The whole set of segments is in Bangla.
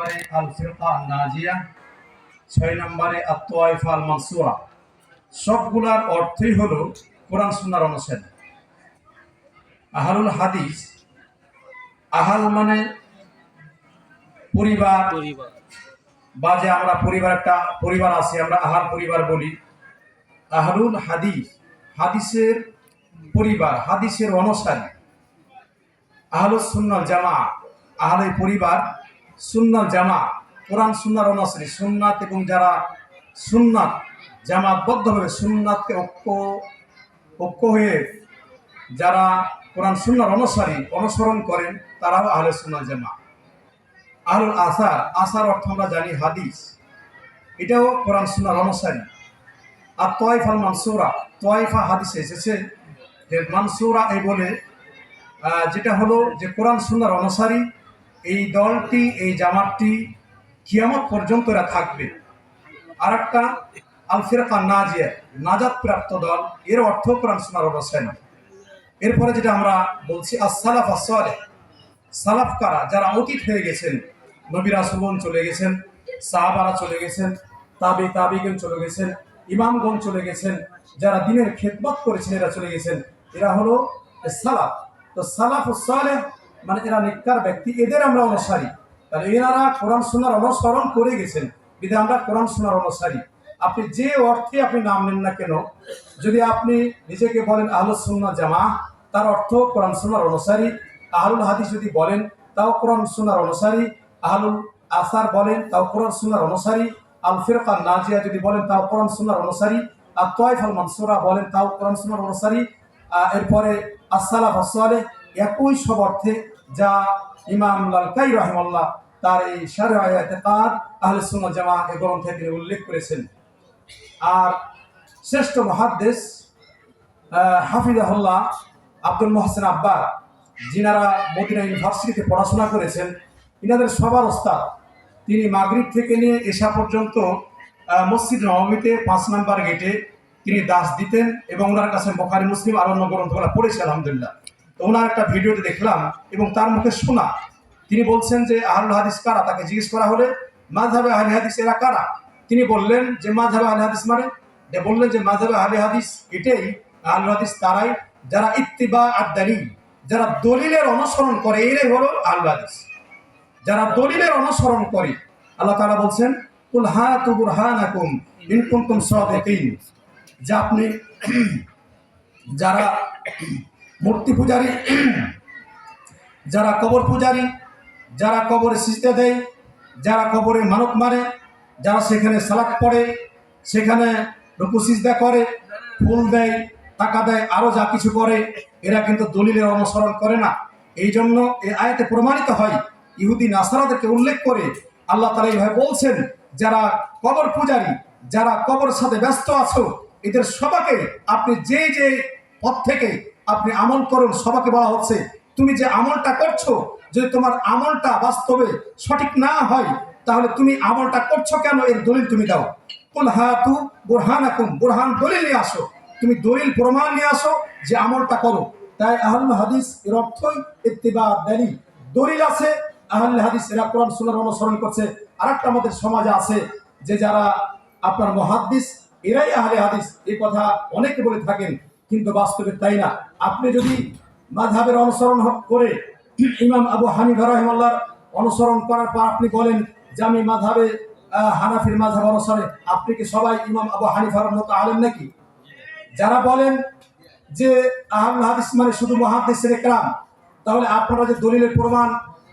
নম্বরে আল ফিরকা নাজিয়া ছয় নম্বরে আত্মাইফ আল মানসুরা সবগুলার অর্থই হলো কোরআন সুন্নার অনুসারী আহারুল হাদিস আহাল মানে পরিবার। পরিবার। বা যে আমরা পরিবার একটা পরিবার আছে আমরা আহার পরিবার বলি। আহরুল হাদিস হাদিসের পরিবার হাদিসের অনুসারী। আহলুস সুন্নাল জামা আহলে পরিবার সুন্নাল জামা, কোরআন সুন্নার অনুসারী সুন্নাত এবং যারা সুন্নাত জামাতবদ্ধভাবে সুন্নাতকে ঐক্য ঐক্য হয়ে যারা কোরআন সুন্নার অনুসারী অনুসরণ করেন, তারাও আহলে সুন্নাল জামা। আহলুল আসার আসার অর্থ আমরা জানি হাদিস। এটাও কোরআন সুন্নার অনুসারী আর তয়ফ মানসুরা তয়ফা হাদিসে এসেছে যে মানসুরা এই বলে যেটা হলো যে কোরআন সুন্নার অনুসারী এই দলটি, এই জামাতটি কিয়ামত পর্যন্ত এরা থাকবে। আর একটা আল ফিরকা নাজিয়া নাজাত প্রাপ্ত দল। এর অর্থ কোরআন সুন্নার না। এরপরে যেটা আমরা বলছি, আসসালাফ আসলে সালাফ কারা? যারা অতীত হয়ে গেছেন নবী রাসুলগণ চলে গেছেন, সাহাবারা চলে গেছেন, তাবি তাবিগণ চলে গেছেন, ইমামগণ চলে গেছেন, যারা দিনের খেদমত করেছেন, এরা চলে গেছেন। এরা হলো সালাফ তো সালাফ সালেহ মানে এরা নিকার ব্যক্তি, এদের আমরা অনুসারী। তাহলে এনারা কোরআন শোনার অনুসরণ করে গেছেন। বিধে আমরা কোরআন শোনার অনুসারী। আপনি যে অর্থে আপনি নাম নেন না কেন, যদি আপনি নিজেকে বলেন আহলুস সুন্নাহ জামা তার অর্থ কোরআন, সুন্নার অনুসারী। আহলুল হাদিস যদি বলেন, তাও কোরআন, সুন্নার অনুসারী। আহলুল আসার বলেন, তাও কোরআন, সুন্নার অনুসারী। আল ফিরকা নাজিয়া যদি বলেন, তাও কোরআন, সুন্নার অনুসারী। আর তয়ফ আল মানসুরা বলেন, তাও কোরআন, সুন্নার অনুসারী। এরপরে আসসালাফ আসলে একই সব অর্থে যা ইমাম লালকাই রহমাল্লাহ তার এই সারে আয়াতেকাদ আহলে জামা এ গ্রন্থে তিনি উল্লেখ করেছেন। আর শ্রেষ্ঠ মহাদ্দেশ হাফিজাহুল্লাহ আব্দুল মোহসেন আব্বার যিনারা মদিনা ইউনিভার্সিটিতে পড়াশোনা করেছেন, ইনাদের সবার ওস্তাদ। তিনি মাগরিব থেকে নিয়ে এসা পর্যন্ত মসজিদ নবমীতে পাঁচ নাম্বার গেটে তিনি দাস দিতেন এবং ওনার কাছে বোখারি মুসলিম আর অন্য গ্রন্থগুলো পড়েছে, আলহামদুলিল্লাহ। ওনার একটা ভিডিওতে দেখলাম এবং তার মুখে শোনা। তিনি বলছেন যে, আহলুল হাদিস কারা? তাকে জিজ্ঞেস করা হলে মাঝহাবে আহলে হাদিস এরা কারা? তিনি বললেন যে মাঝহাবে আহলে হাদিস মানে? বললেন যে মাঝহাবে আহলে হাদিস এটাই, আহলুল হাদিস তারাই যারা ইত্তিবা আর যারা দলিলের অনুসরণ করে, এরাই হলো আহলুল হাদিস। যারা দলিলের অনুসরণ করে, আল্লাহ তারা বলছেন, কুল হাতু বুরহানাকুম ইন কুনতুম সাদিকিন। যে আপনি, যারা মূর্তি পূজারী, যারা কবর পূজারী, যারা কবরে সিজদা দেয়, যারা কবরে মানব মারে যারা সেখানে সালাক পড়ে, সেখানে রুকু সিজদা করে, ফুল দেয়, টাকা দেয় আরও যা কিছু করে, এরা কিন্তু দলিলের অনুসরণ করে না। এই জন্য এই আয়াতে প্রমাণিত হয়, ইহুদি নাসারাদেরকে উল্লেখ করে আল্লাহ তালা এইভাবে বলছেন, যারা কবর পূজারী, যারা কবর সাথে ব্যস্ত আছো, এদের সবাকে আপনি যে যে পথ থেকে আপনি আমল করুন সবাকে বলা হচ্ছে, তুমি যে আমলটা করছ, যদি তোমার আমলটা বাস্তবে সঠিক না হয়, তাহলে তুমি আমলটা করছ কেন? এর দলিল তুমি দাও। কুল হাতু বুরহানাকুম, বোরহান দলিল নিয়ে আসো। তুমি দলিল, প্রমাণ নিয়ে আসো যে আমলটা করো। তাই আহলুল হাদিস এর অর্থই ইত্তিবা দলিল দলিল আছে আহলে হাদিস এরা কোরআন সুন্নাহর অনুসরণ করছে। আরেকটা আমাদের সমাজে আছে, যে যারা আপনার মহাদ্দিস, এরাই আহলে হাদিস। এই কথা অনেকে বলে থাকেন। কিন্তু বাস্তবে তাই না? আপনি যদি মাঝহাবের অনুসরণ করে ইমাম আবু হানিফা রহমাল্লার অনুসরণ করার পর আপনি বলেন যে আমি আহ, হানাফির মাঝহাব অনুসরণে আপনি কি সবাই ইমাম আবু হানিফার মতো আলেন নাকি? যারা বলেন যে আহমদ মানে শুধু মহাদিসের একরাম তাহলে আপনারা যে দলিলের প্রমাণ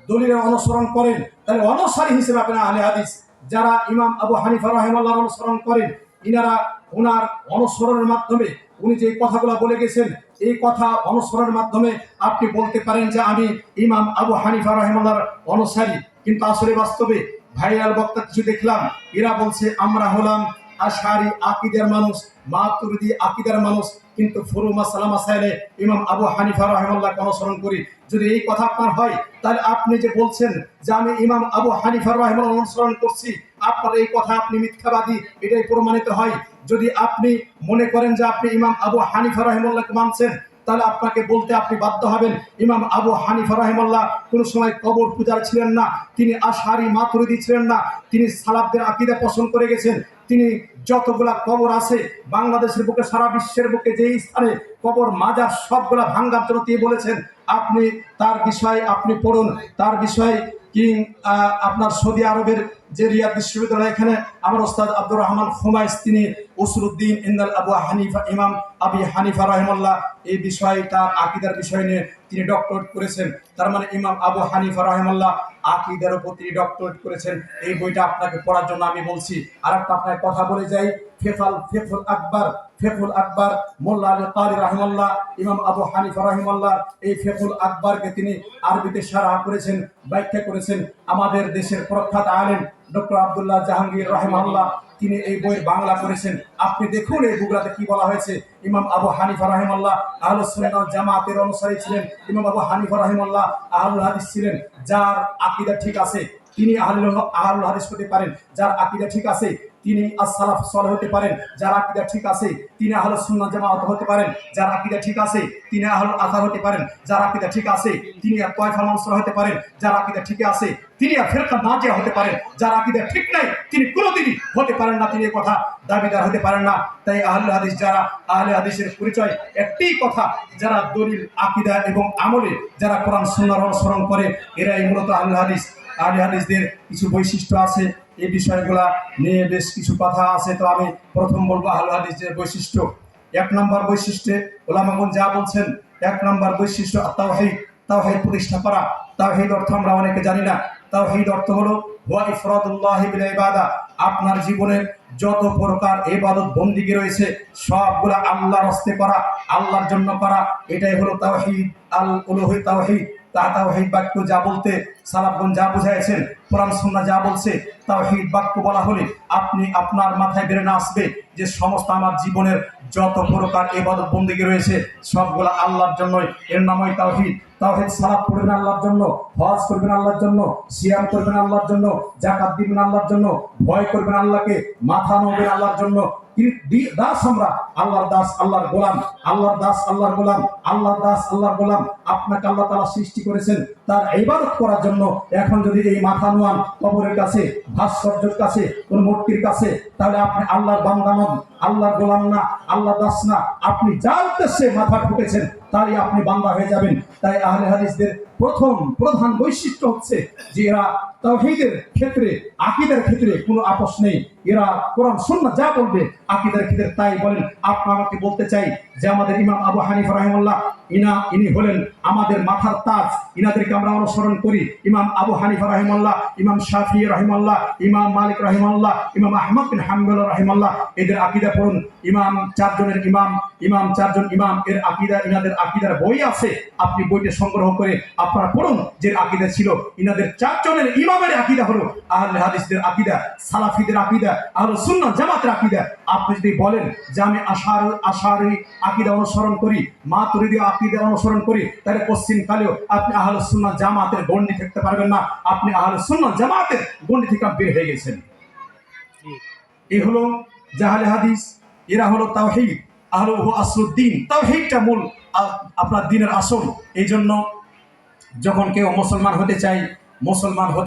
দলিলের অনুসরণ করেন তাহলে অনুসারী হিসেবে আপনারা আহলে হাদিস যারা ইমাম আবু হানিফা রহমাল্লাহর অনুসরণ করেন ইনারা ওনার অনুসরণের মাধ্যমে উনি যে কথাগুলো বলে গেছেন, এই কথা অনুসরণের মাধ্যমে আপনি বলতে পারেন যে আমি ইমাম আবু হানিফা রহমাল্লাহর অনুসারী। কিন্তু আসলে বাস্তবে ভাইরাল বক্তা কিছু দেখলাম, এরা বলছে, আমরা হলাম আশারি আকিদের মানুষ, মাতুরিদি আকিদের মানুষ। কিন্তু ফুরু মাসালা মাসাইলে ইমাম আবু হানিফা রহমাল্লাহ অনুসরণ করি। যদি এই কথা আপনার হয়, তাহলে আপনি যে বলছেন যে আমি ইমাম আবু হানিফা রহমাল্লাহ অনুসরণ করছি, আপনার এই কথা আপনি মিথ্যাবাদী, এটাই প্রমাণিত হয়। যদি আপনি মনে করেন যে আপনি ইমাম আবু হানিফা রহমাল্লাহকে মানছেন, তাহলে আপনাকে বলতে আপনি বাধ্য হবেন, ইমাম আবু হানিফা রহিমাল্লাহ কোনো সময় কবর পূজার ছিলেন না, তিনি আশারি মাতুরিদি ছিলেন না, তিনি সালাবদের আকিদা পছন্দ করে গেছেন, তিনি যতগুলা কবর আছে, বাংলাদেশের বুকে, সারা বিশ্বের বুকে যেই স্থানে কবর মাজার সবগুলা ভাঙ্গার জন্য তিনি বলেছেন, আপনি তার বিষয়ে আপনি পড়ুন। তার বিষয়ে কি আপনার সৌদি আরবের যে রিয়াদ বিশ্ববিদ্যালয়, এখানে আমার ওস্তাদ আব্দুর রহমান খুমাইস তিনি উসরুদ্দিন ইন্দাল আবু হানিফা ইমাম আবি হানিফা রহমাল্লাহ এই বিষয়ে তার আকিদার বিষয় নিয়ে তিনি ডক্টরেট করেছেন। তার মানে ইমাম আবু হানিফা রহমাল্লাহ আকিদার উপর তিনি ডক্টরেট করেছেন। এই বইটা আপনাকে পড়ার জন্য আমি বলছি। আর একটা আপনাকে কথা বলে যাই। ফেফাল, ফেফুল আকবর ফেফুল আকবর, মোল্লা আলী কারি রহমাল্লাহ ইমাম আবু হানিফা রহমাল্লাহ এই ফেফুল আকবরকে তিনি আরবিতে সারা করেছেন, ব্যাখ্যা করেছেন। আমাদের দেশের প্রখ্যাত আলেন ডক্টর আবদুল্লাহ জাহাঙ্গীর রহমাল্লাহ তিনি এই বইয়ের বাংলা করেছেন। আপনি দেখুন এই বুগলাতে কি বলা হয়েছে। ইমাম আবু হানিফা রহমাল্লাহ আহল সুন্নাহ জামাতের অনুসারী ছিলেন। ইমাম আবু হানিফা রহমাল্লাহ আহলুল হাদিস ছিলেন, যার আকিদা ঠিক আছে। তিনি আহলুল আহলুল হাদিস হতে পারেন, যার আকিদা ঠিক আছে, তিনি as-সালাফ সালেহ হতে পারেন, যার আকীদা ঠিক আছে, তিনি আহলুস সুন্নাহ জামাত হতে পারেন, যার আকীদা ঠিক আছে, তিনি আহলুল আসার হতে পারেন, যার আকীদা ঠিক আছে, তিনি তয়ফা মানসুর হতে পারেন, যার আকীদা ঠিক আছে, তিনি ফেরকা নাজিয়া হতে পারেন, যার আকীদা ঠিক নাই, তিনি কোনোদিনই হতে পারেন না, তিনি কথা দাবিদার হতে পারেন না। তাই আহলে হাদিস যারা, আহলে হাদিসের পরিচয় একটাই কথা, যারা দলিল, আকীদা এবং আমলে যারা কোরআন সুন্নাহর অনুসরণ করে, এরাই মূলত আহলে হাদিস। আহলে হাদিসদের কিছু বৈশিষ্ট্য আছে। এই বিষয়গুলা নিয়ে বেশ কিছু কথা আছে। তো আমি প্রথম বলব আহলে হাদিসের বৈশিষ্ট্য। এক নম্বর বৈশিষ্ট্যে ওলামাগুন যা বলছেন, এক নম্বর বৈশিষ্ট্য তাওহীদ তাওহীদ প্রতিষ্ঠা করা। তাওহীদ অর্থ আমরা অনেকে জানি না। তাওহীদ অর্থ হলো হুয়া ইফরাদুল্লাহ আপনার জীবনের যত প্রকার ইবাদত বন্দিগি রয়েছে, সবগুলা আল্লাহর হস্তে করা, আল্লাহর জন্য করা, এটাই হলো তাওহীদ আল উলুহি তাওহীদ তা তাও বাক্য যা বলতে সালাফগণ যা বুঝাইছেন কোরআন সুন্নাহ যা বলছে, তাওহীদ বাক্য বলা হলে আপনি আপনার মাথায় বেরে না আসবে যে সমস্ত আমার জীবনের যত প্রকার ইবাদত বন্দিগি রয়েছে, সবগুলা আল্লাহর জন্যই। এর নামই তাওহীদ। তাওহীদ সালাত পড়বেন আল্লাহর জন্য, হজ করবেন আল্লাহর জন্য, সিয়াম করবেন আল্লাহর জন্য জাকাত দিবেন আল্লাহর জন্য, ভয় করবেন আল্লাহকে, মাথা নবেন আল্লাহর জন্য। দাস আমরা, আল্লাহর দাস, আল্লাহর গোলাম, আল্লাহর দাস, আল্লাহর গোলাম, আল্লাহর দাস, আল্লাহর গোলাম। আপনাকে আল্লাহ তাআলা সৃষ্টি করেছেন তার ইবাদত করার জন্য। এখন যদি এই মাথা নোয়ান কবরের কাছে ভাস্কর্যের কাছে কোন মূর্তির কাছে তাহলে আপনি আল্লাহর বান্দা নন। আল্লাহর গোলাম না, আল্লাহ দাস না, আপনি যার উদ্দেশ্যে মাথা ঠুকেছেন, তারই আপনি বান্দা হয়ে যাবেন। তাই আহলে হাদিসদের প্রথম প্রধান বৈশিষ্ট্য হচ্ছে যে এরা তাওহীদের ক্ষেত্রে, আকীদার ক্ষেত্রে কোনো আপোষ নেই। এরা কোরআন, সুন্নাহ যা বলবে, আকীদার ক্ষেত্রে তাই বলেন। আপনি আমাকে বলতে চাই যে আমাদের ইমাম আবু হানিফা রাহিমাল্লাহ ইনা, ইনি হলেন আমাদের মাথার তাজ। ইনাদেরকে আমরা অনুসরণ করি। ইমাম আবু হানিফা রাহিমাল্লাহ ইমাম শাফি রাহিমাল্লাহ ইমাম মালিক রাহিমাল্লাহ ইমাম আহমদ বিন হাম্বল রাহিমাল্লাহ এদের আকীদা পড়ুন। ইমাম চারজনের ইমাম ইমাম চারজন ইমাম এর আকীদা ইনাদের আকীদার বই আছে। আপনি বইটা সংগ্রহ করে আপনারা পড়ুন যে আকীদা ছিল ইনাদের চারজনের ইমামের আকীদা হলো আহলে হাদিসদের আকীদা সালাফিদের আকীদা আহলে সুন্নাহ জামাতের আকীদা। আপনি যদি বলেন যে আমি আশার আশারি আকীদা অনুসরণ করি মা তুরিদি আকীদা অনুসরণ করি তাহলে পশ্চিম কালেও আপনি আহলে সুন্নাহ জামাতের গণ্ডি থাকতে পারবেন না। আপনি আহলে সুন্নাহ জামাতের গণ্ডি থেকে বের হয়ে গেছেন। এই হলো জাহালে হাদিস, এরা হলো তাওহীদ, আহলু আসরুদ্দিন তাওহিদটা মূল আপনার দিনের আসল। এই জন্য যখন কেউ মুসলমান হতে চাই মুসলমান হতে